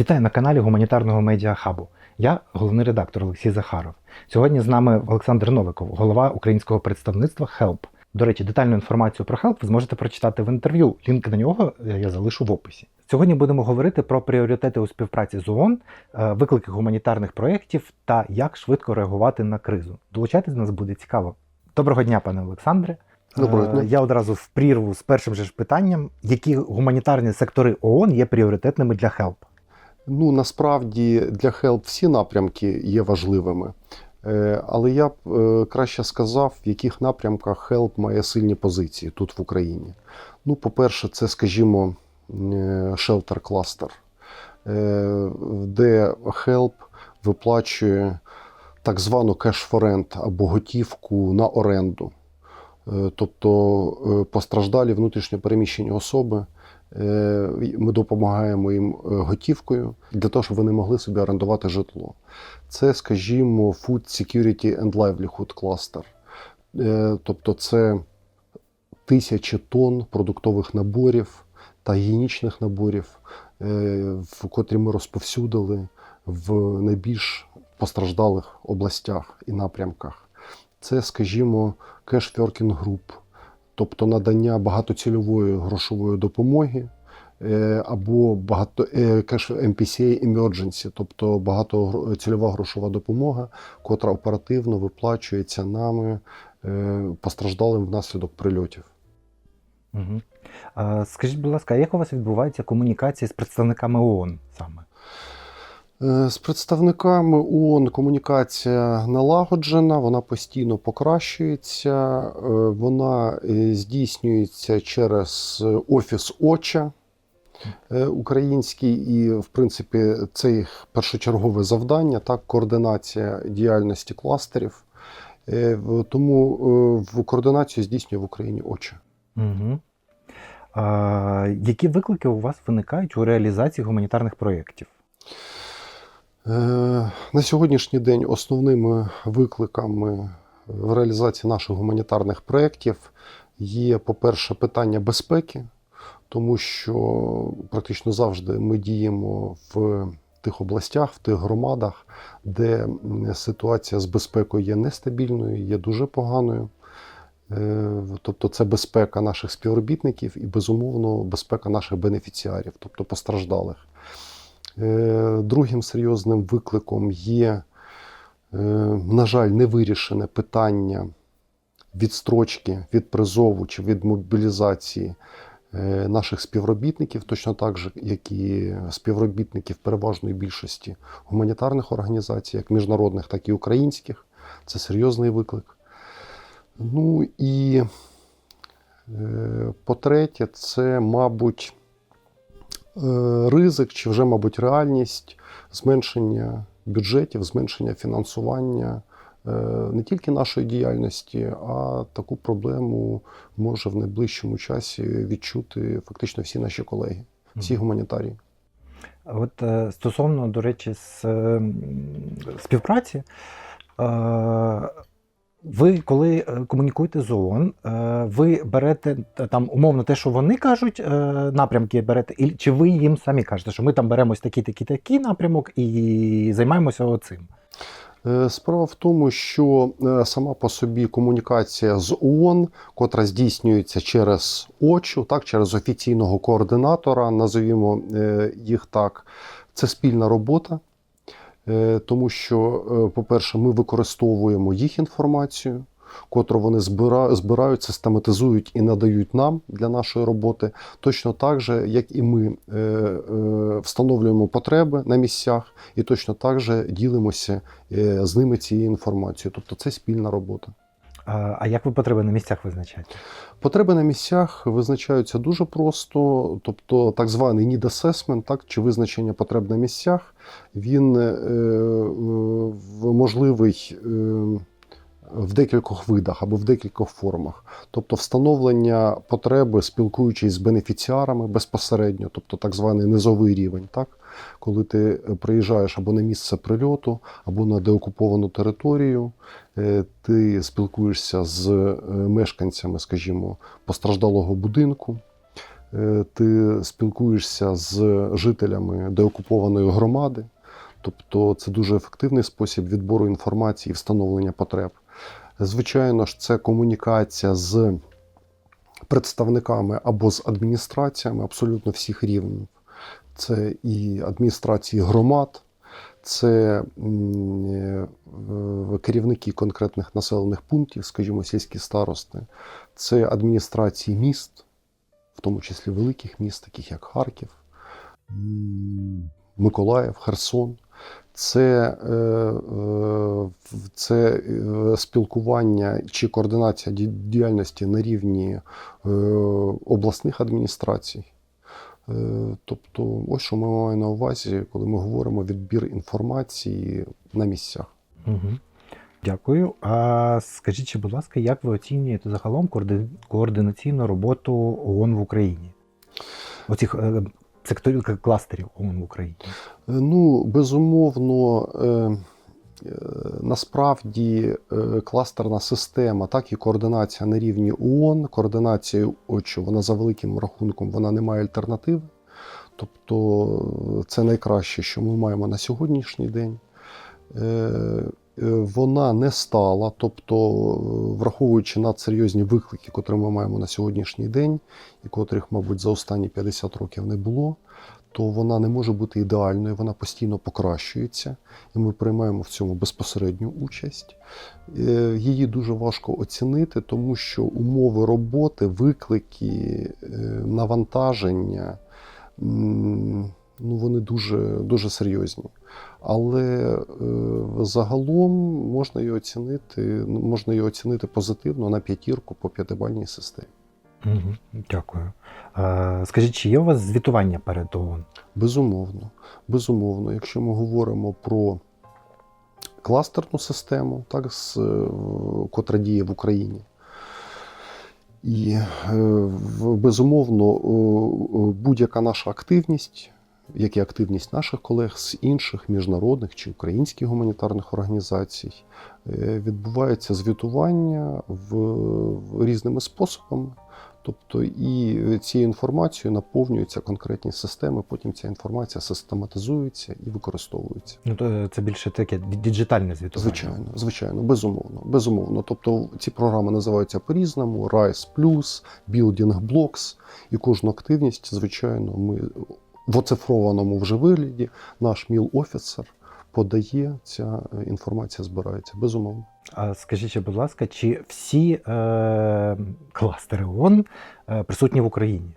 Вітаю на каналі Гуманітарного медіа Хабу. Я головний редактор Олексій Захаров. Сьогодні з нами Олександр Новиков, голова українського представництва HELP. До речі, детальну інформацію про HELP ви зможете прочитати в інтерв'ю. Лінк на нього е, я залишу в описі. Сьогодні будемо говорити про пріоритети у співпраці з ООН, е, виклики гуманітарних проєктів та як швидко реагувати на кризу. Долучайтесь нас буде цікаво. Доброго дня, пане Олександре. Доброго Е, дня. Я одразу в прірву з першим же ж питанням, які гуманітарні сектори ООН є пріоритетними для HELP? Ну насправді для HELP всі напрямки є важливими. Е, Але я б е, краще сказав, в яких напрямках HELP має сильні позиції тут в Україні. Ну, по-перше, це, скажімо, е, Shelter е, де HELP виплачує так звану rent або готівку на оренду. Тобто постраждалі внутрішньопереміщені особи. Е, Ми допомагаємо їм е, готівкою для того, щоб вони могли собі орендувати житло. Це, скажімо, Food Security and Livelihood Cluster. Е, Тобто це тисячі тонн продуктових наборів та гігієнічних наборів, в котрі ми розповсюдили в найбільш постраждалих областях і напрямках. Це, скажімо, Working Group, тобто надання багатоцільової грошової допомоги е, або багато е, Cash MPCA Emergency, тобто багатоцільова грошова допомога, котра оперативно виплачується нами е, постраждалим внаслідок прильотів. Угу. Скажіть, будь ласка, як у вас відбувається комунікація з представниками ООН саме? Е, З представниками ООН комунікація налагоджена, вона постійно покращується, е, вона е, здійснюється через офіс ОЧА український, і, в принципі, це їх першочергове завдання, так, координація діяльності кластерів. Тому в координацію здійснює в Україні ОЧА. Угу. А, які виклики у вас виникають у реалізації гуманітарних проєктів? Е, На сьогоднішній день основними викликами в реалізації наших гуманітарних проєктів є, по-перше, питання безпеки, тому що практично завжди ми діємо в тих областях, в тих громадах, де ситуація з безпекою є нестабільною, є дуже поганою. Е, Тобто це безпека наших співробітників і, безумовно, безпека наших бенефіціарів, тобто постраждалих. Е, Другим серйозним викликом є, е, на жаль, невирішене питання відстрочки від призову чи від мобілізації е, наших співробітників, точно так же, як і співробітників переважної більшості гуманітарних організацій, як міжнародних, так і українських. Це серйозний виклик. Ну і по-третє, це, мабуть, ризик чи вже, мабуть, реальність зменшення бюджетів, зменшення фінансування е, не тільки нашої діяльності, а таку проблему може в найближчому часі відчути фактично всі наші колеги, всі гуманітарії. От е, стосовно, до речі, з, е, співпраці, е, ви коли е, комунікуєте з ООН, е, ви берете там умовно те, що вони кажуть, е, напрямки берете, і, чи ви їм самі кажете, що ми там беремо такий, такий, такий напрямок і займаємося оцим? Е, Справа в тому, що сама по собі комунікація з ООН, котра здійснюється через ОЧУ, так, через офіційного координатора, назовімо їх так, це спільна робота. Е, Тому що, е, по-перше, ми використовуємо їх інформацію, котру вони збирають, систематизують і надають нам для нашої роботи. Точно так же, як і ми е, встановлюємо потреби на місцях, і точно так же ділимося з ними цією інформацією. Тобто це спільна робота. А, як ви потреби на місцях визначаєте? Потреби на місцях визначаються дуже просто, тобто так званий need assessment, так, чи визначення потреб на місцях, він е, е, можливий е, в декількох видах або в декількох формах. Тобто встановлення потреби, спілкуючись з бенефіціарами безпосередньо, тобто так званий низовий рівень, так? коли ти приїжджаєш або на місце прильоту, або на деокуповану територію, е, ти спілкуєшся з е, мешканцями, скажімо, постраждалого будинку. е, ти спілкуєшся з жителями деокупованої громади. Тобто це дуже ефективний спосіб відбору інформації і встановлення потреб. Звичайно ж, це комунікація з представниками або з адміністраціями абсолютно всіх рівнів. Це і адміністрації громад, це е, керівники конкретних населених пунктів, скажімо, сільські старости, це адміністрації міст, в тому числі великих міст, таких як Харків, Миколаїв, Херсон. Це, е, це е, спілкування чи координація діяльності на рівні е, обласних адміністрацій. Тобто, ось що ми маємо на увазі, коли ми говоримо відбір інформації на місцях. Угу. Дякую. А скажіть, ще, будь ласка, як ви оцінюєте загалом коорди- координаційну роботу ООН в Україні? Оцих кластерів ООН в Україні? Е, Ну, безумовно, е, е, насправді кластерна система, так і координація на рівні ООН, координація, що вона за великим рахунком, вона не має альтернативи. Тобто це найкраще, що ми маємо на сьогоднішній день. Е, Вона не стала, тобто, е, враховуючи надсерйозні виклики, котрі ми маємо на сьогоднішній день, і котрих, мабуть, за останні 50 років не було, то вона не може бути ідеальною, вона постійно покращується, і ми приймаємо в цьому безпосередню участь. Е, Її дуже важко оцінити, тому що умови роботи, виклики, навантаження ну, вони дуже, дуже серйозні. Але е, загалом можна її оцінити, ну, можна її оцінити позитивно на п'ятірку по п'ятибальній системі. Угу. Дякую. А, скажіть, чи є у вас звітування перед ООН? Безумовно, безумовно, якщо ми говоримо про кластерну систему, так, з, е, котра діє в Україні. І е, безумовно, е, е, будь-яка наша активність, як і активність наших колег з інших міжнародних чи українських гуманітарних організацій, е, відбувається звітування в, в різними способами. Тобто і цією інформацією наповнюються конкретні системи, потім ця інформація систематизується і використовується. Ну, то це більше таке діджитальне звітування. Звичайно, звичайно, безумовно. Безумовно. Тобто ці програми називаються по-різному: RISE+, Building Blocks, і кожну активність, звичайно, ми в оцифрованому вже вигляді наш міл-офіцер подає, ця е, інформація збирається. Безумовно. А скажіть, будь ласка, чи всі е, кластери ООН е, присутні в Україні?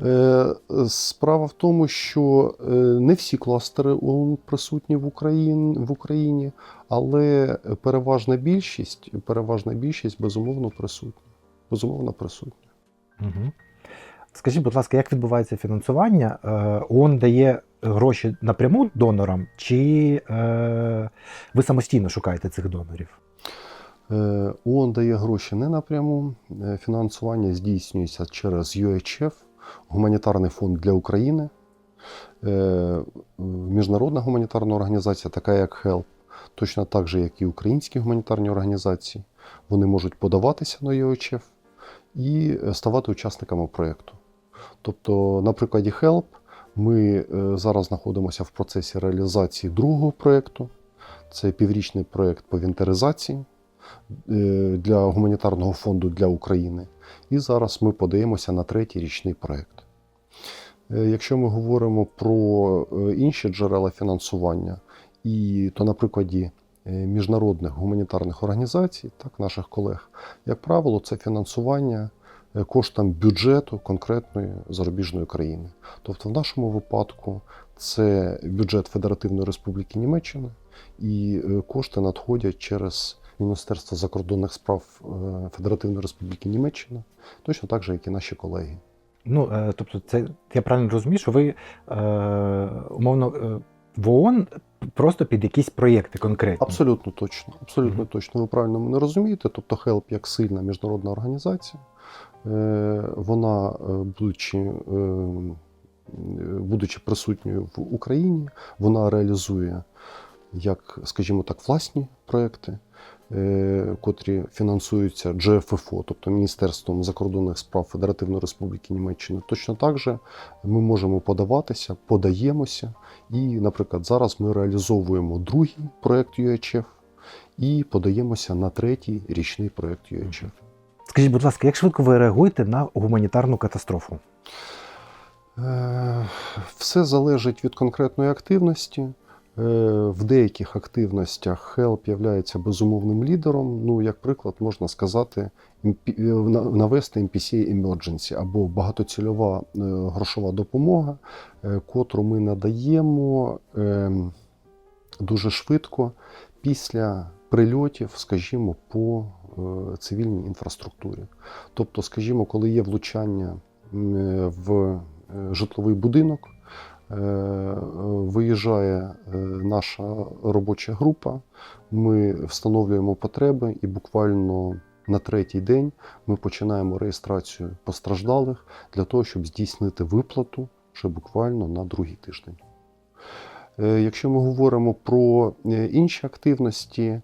Е, Справа в тому, що не всі кластери ООН присутні в Україні, в Україні, але переважна більшість, переважна більшість безумовно присутня. Безумовно присутня. Угу. Скажіть, будь ласка, як відбувається фінансування? Е, ООН дає гроші напряму донорам, чи е, ви самостійно шукаєте цих донорів? Е, ООН дає гроші не напряму. Фінансування здійснюється через UHF, гуманітарний фонд для України, міжнародна гуманітарна організація, така як HELP, точно так же, як і українські гуманітарні організації. Вони можуть подаватися на UHF і ставати учасниками проєкту. Тобто, на прикладі HELP ми е, зараз знаходимося в процесі реалізації другого проєкту. Це піврічний проєкт по вінтеризації е, для гуманітарного фонду для України. І зараз ми подаємося на третій річний проєкт. Е, Якщо ми говоримо про інші джерела фінансування, і то на прикладі міжнародних гуманітарних організацій, так, наших колег, як правило, це фінансування е, коштом бюджету конкретної зарубіжної країни. Тобто, в нашому випадку це бюджет Федеративної Республіки Німеччина, і е, кошти надходять через Міністерство закордонних справ е, Федеративної Республіки Німеччина, точно так же, як і наші колеги. Ну, тобто, це я правильно розумію, що ви е, умовно в ООН просто під якісь проєкти конкретні. Абсолютно точно. Абсолютно Мгм. точно. точно. Ви правильно мене розумієте. Тобто HELP як сильна міжнародна організація, вона, е, будучи, е, будучи присутньою в Україні, вона реалізує як, скажімо так, власні проекти. е, котрі фінансуються GFFO, тобто Міністерством закордонних справ Федеративної Республіки Німеччини. Точно так же ми можемо подаватися, подаємося. І, наприклад, зараз ми реалізовуємо другий проект UHF і подаємося на третій річний проект UHF. Скажіть, будь ласка, як швидко ви реагуєте на гуманітарну катастрофу? Е, Все залежить від конкретної активності. Е, В деяких активностях HELP є безумовним лідером. Ну, як приклад, можна сказати, е, на- навести MPCA Emergency або багатоцільова грошова допомога, котру ми надаємо ем, дуже швидко після прильотів, скажімо, по цивільній інфраструктурі. Тобто, скажімо, коли є влучання е, в е, житловий будинок, е, е, виїжджає е, наша робоча група, ми встановлюємо потреби і буквально на третій день ми починаємо реєстрацію постраждалих для того, щоб здійснити виплату вже буквально на другий тиждень. Е, Якщо ми говоримо про е, інші активності, е,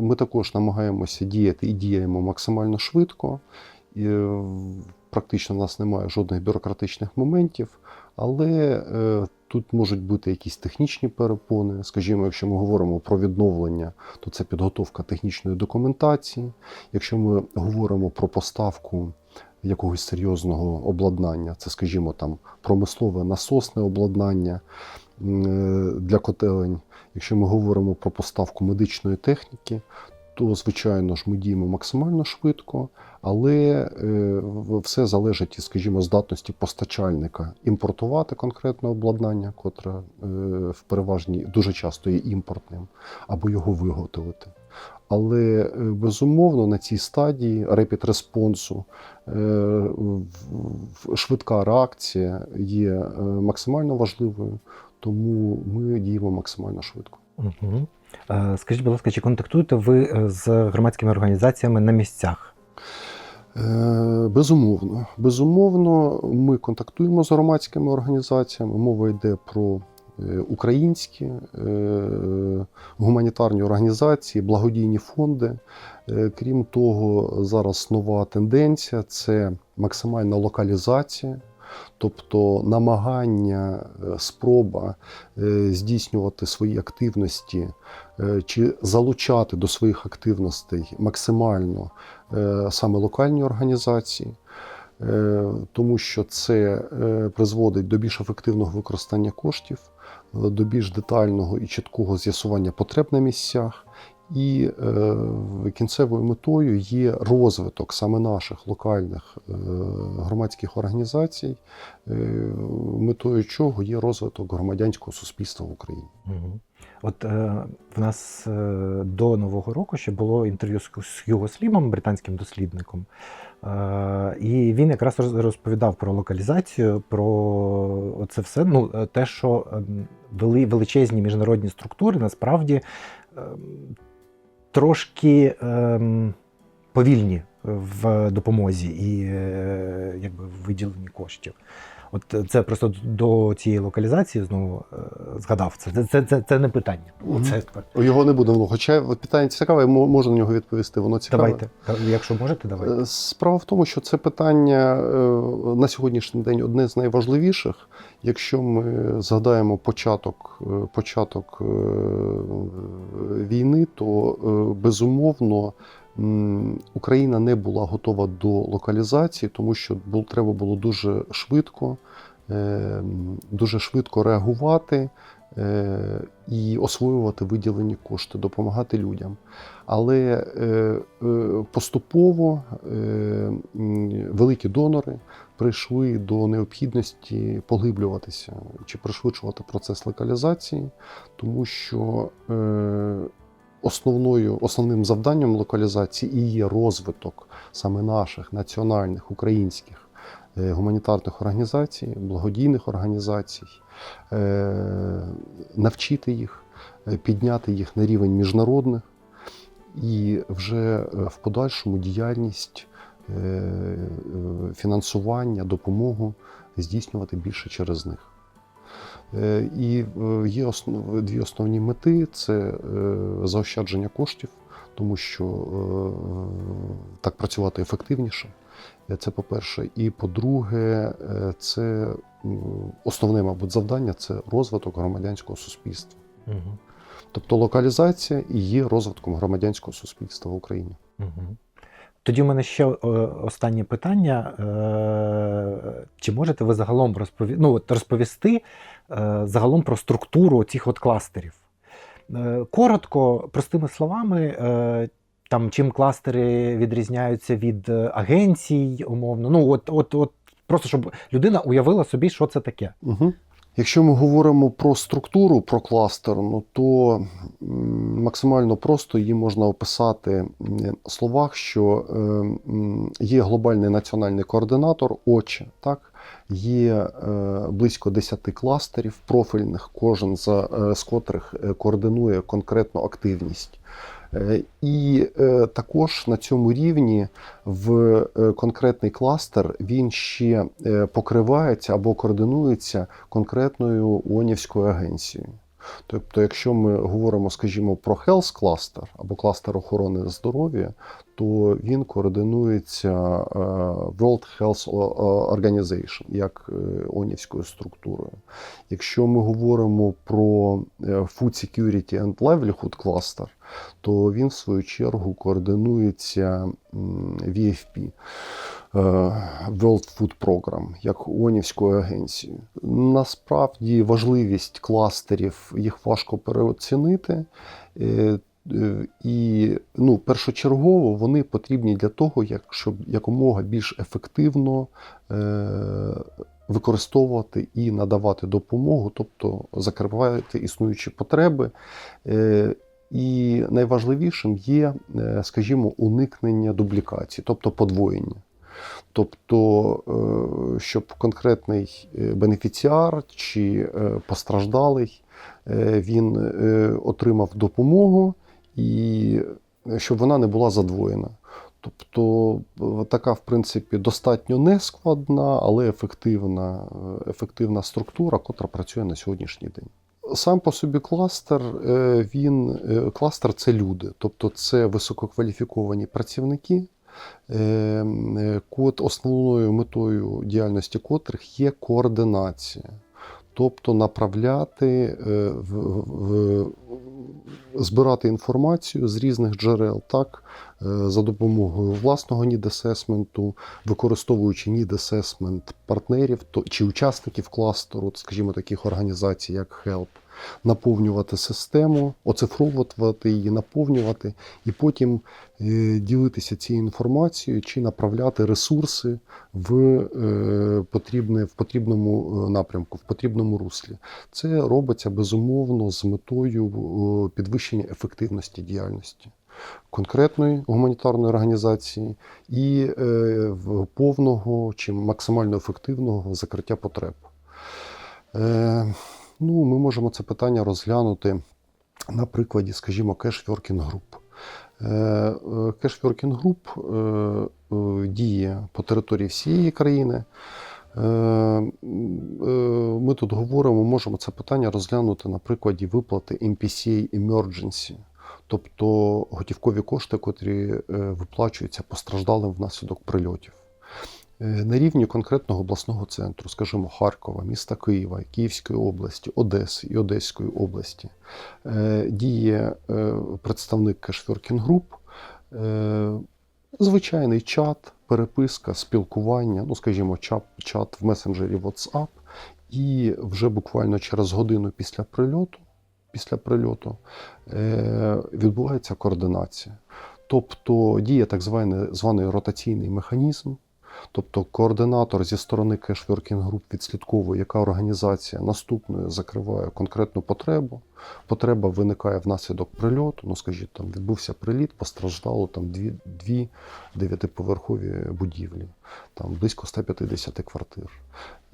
ми також намагаємося діяти і діємо максимально швидко. Е, Практично в нас немає жодних бюрократичних моментів, але е, тут можуть бути якісь технічні перепони. Скажімо, якщо ми говоримо про відновлення, то це підготовка технічної документації. Якщо ми говоримо про поставку якогось серйозного обладнання, це, скажімо, там промислове насосне обладнання е, для котелень. Якщо ми говоримо про поставку медичної техніки, то звичайно ж ми діємо максимально швидко, але е, все залежить, скажімо, здатності постачальника імпортувати конкретне обладнання, котре е, в переважній дуже часто є імпортним, або його виготовити. Але е, безумовно на цій стадії репід респонсу е, швидка реакція є е, максимально важливою, тому ми діємо максимально швидко. Угу. Скажіть, будь ласка, чи контактуєте ви е, з громадськими організаціями на місцях? Е, Безумовно, безумовно, ми контактуємо з громадськими організаціями. Мова йде про е, українські гуманітарні організації, благодійні фонди. Крім того, зараз нова тенденція це максимальна локалізація. Тобто намагання, е, спроба е, здійснювати свої активності е, чи залучати до своїх активностей максимально саме локальні організації, тому що це призводить до більш ефективного використання коштів, до більш детального і чіткого з'ясування потреб на місцях. І е, кінцевою метою є розвиток саме наших локальних е, громадських організацій, е, метою чого є розвиток громадянського суспільства в Україні. От е, в нас е, до Нового року ще було інтерв'ю з, з Юго Слімом, британським дослідником. Е, і він якраз роз- розповідав про локалізацію, про це все. Ну, е, те, що ем, вели, величезні міжнародні структури насправді ем, трошки ем, повільні в допомозі і е, якби в виділенні коштів. От е, це просто до цієї локалізації знову е, згадав. Це, це, це, це, не питання. Мгм. Це, Його не буде много. Хоча от питання цікаве, я можу на нього відповісти. Воно цікаве. давайте. Якщо можете, давайте. Е, Справа в тому, що це питання на сьогоднішній день одне з найважливіших. Якщо ми згадаємо початок, початок війни, то безумовно Україна не була готова до локалізації, тому що треба було дуже швидко, е, дуже швидко реагувати. е, І освоювати виділені кошти, допомагати людям. Але е, поступово великі донори прийшли до необхідності поглиблюватися чи пришвидшувати процес локалізації, тому що основною, основним завданням локалізації і є розвиток саме наших національних українських е, гуманітарних організацій, благодійних організацій, е, навчити їх, е, підняти їх на рівень міжнародних і вже в подальшому діяльність фінансування, допомогу здійснювати більше через них. Е, І е, є дві основні мети: це е, заощадження коштів, тому що так працювати ефективніше. Це по-перше. І по-друге, це основне, мабуть, завдання це розвиток громадянського суспільства. Угу. Тобто локалізація і є розвитком громадянського суспільства в Україні. Угу. Тоді в мене ще останнє питання. Чи можете ви загалом розпові... ну, от розповісти загалом про структуру цих от кластерів? Е, Коротко, простими словами, е, там, чим кластери відрізняються від е, агенцій, умовно. Ну, от, от, от, просто щоб людина уявила собі, що це таке. Угу. Якщо ми говоримо про структуру, про кластерну, то максимально просто її можна описати в словах, що е, є глобальний національний координатор, ОЧЕ, так? Є е, близько 10 кластерів профільних, кожен з, е, котрих е, координує конкретну активність. І також на цьому рівні в конкретний кластер він ще покривається або координується конкретною ООНівською агенцією. Тобто, якщо ми говоримо, скажімо, про Health кластер або кластер охорони здоров'я, то він координується е, World Health Organization як е, ООНівською структурою. Якщо ми говоримо про е, Food Security and Livelihood кластер, то він в свою чергу координується VFP. Е, World Food Program як ООНівською агенцією. Насправді важливість кластерів їх важко переоцінити. Е, е, І ну, першочергово вони потрібні для того, як, щоб якомога більш ефективно е, використовувати і надавати допомогу, тобто закривати існуючі потреби. Е, і найважливішим є, скажімо, уникнення дублікації, тобто подвоєння. Тобто, е, щоб конкретний е, бенефіціар чи е, постраждалий він отримав допомогу і щоб вона не була задвоєна. Тобто така, в принципі, достатньо нескладна, але ефективна, ефективна структура, котра працює на сьогоднішній день. Сам по собі кластер, він кластер це люди, тобто це висококваліфіковані працівники, кот основною метою діяльності котрих є координація, тобто направляти, е, в, в, збирати інформацію з різних джерел, так, е, за допомогою власного нід-асесменту, використовуючи нід-асесмент партнерів то, чи учасників кластеру, скажімо, таких організацій, як HELP, наповнювати систему, оцифровувати її, наповнювати, і потім е, ділитися цією інформацією чи направляти ресурси в, е, потрібне, в потрібному е, напрямку, в потрібному руслі. Це робиться безумовно з метою підвищення ефективності діяльності конкретної гуманітарної організації і повного чи максимально ефективного закриття потреб. Ну, ми можемо це питання розглянути на прикладі, скажімо, Working Group е, е, діє по території всієї країни. Е, е, Ми тут говоримо, можемо це питання розглянути на прикладі виплати MPCA Emergency, тобто готівкові кошти, котрі е, виплачуються постраждалим внаслідок прильотів. Е, На рівні конкретного обласного центру, скажімо, Харкова, міста Києва, Київської області, Одеси і Одеської області, е, діє е, представник Group, е, звичайний чат, переписка, спілкування, ну, скажімо, чат, чат в месенджері WhatsApp, і вже буквально через годину після прильоту, після прильоту відбувається координація. Тобто діє так званий, званий ротаційний механізм. Тобто координатор зі сторони Working Group відслідковує, яка організація наступною закриває конкретну потребу. Потреба виникає внаслідок прильоту. Ну, скажіть, там відбувся приліт, постраждало там дві, дві дев'ятиповерхові будівлі, там близько 150 квартир.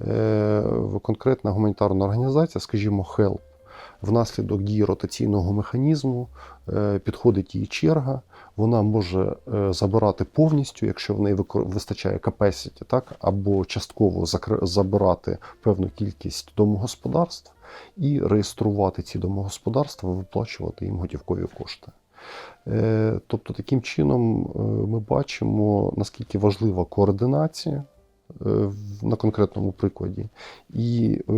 Е, конкретна гуманітарна організація, скажімо, HELP, внаслідок дії ротаційного механізму е, підходить її черга, вона може е, забирати повністю, якщо в неї вистачає capacity, так, або частково забирати певну кількість домогосподарств і реєструвати ці домогосподарства, виплачувати їм готівкові кошти. Е, Тобто, таким чином ми бачимо, наскільки важлива координація на конкретному прикладі. І е,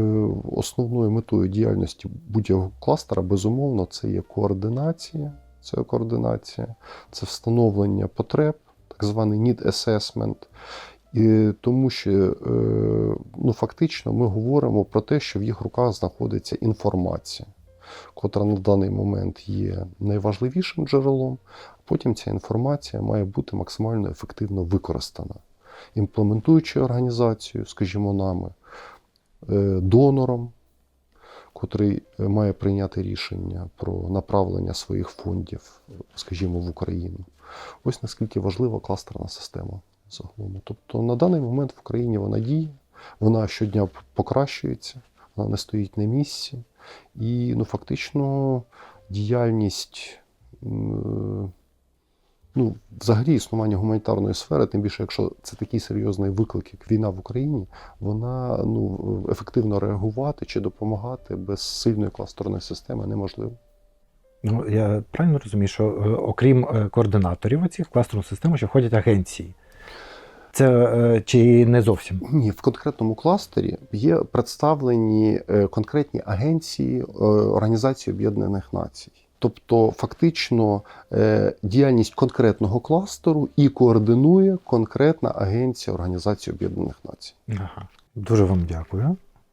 основною метою діяльності будь-якого кластера, безумовно, це є координація. Це координація, це встановлення потреб, так званий need assessment. І тому що е, ну, фактично ми говоримо про те, що в їх руках знаходиться інформація, котра на даний момент є найважливішим джерелом. Потім ця інформація має бути максимально ефективно використана, імплементуючи організацію, скажімо, нами, е, донором, котрий е, має прийняти рішення про направлення своїх фондів, скажімо, в Україну. Ось наскільки важлива кластерна система загалом. Тобто на даний момент в Україні вона діє, вона щодня покращується, вона не стоїть на місці. І ну, фактично діяльність, ну, взагалі існування гуманітарної сфери, тим більше, якщо це такий серйозний виклик, як війна в Україні, вона ну, ефективно реагувати чи допомагати без сильної кластерної системи неможливо. Ну, я правильно розумію, що е, окрім е, координаторів оцих в кластерну систему ще входять агенції. Це е, чи не зовсім? Ні, в конкретному кластері є представлені конкретні агенції Організації Об'єднаних Націй. Тобто, фактично, е, діяльність конкретного кластеру і координує конкретна агенція Організації Об'єднаних Націй. Ага. Дуже вам дякую.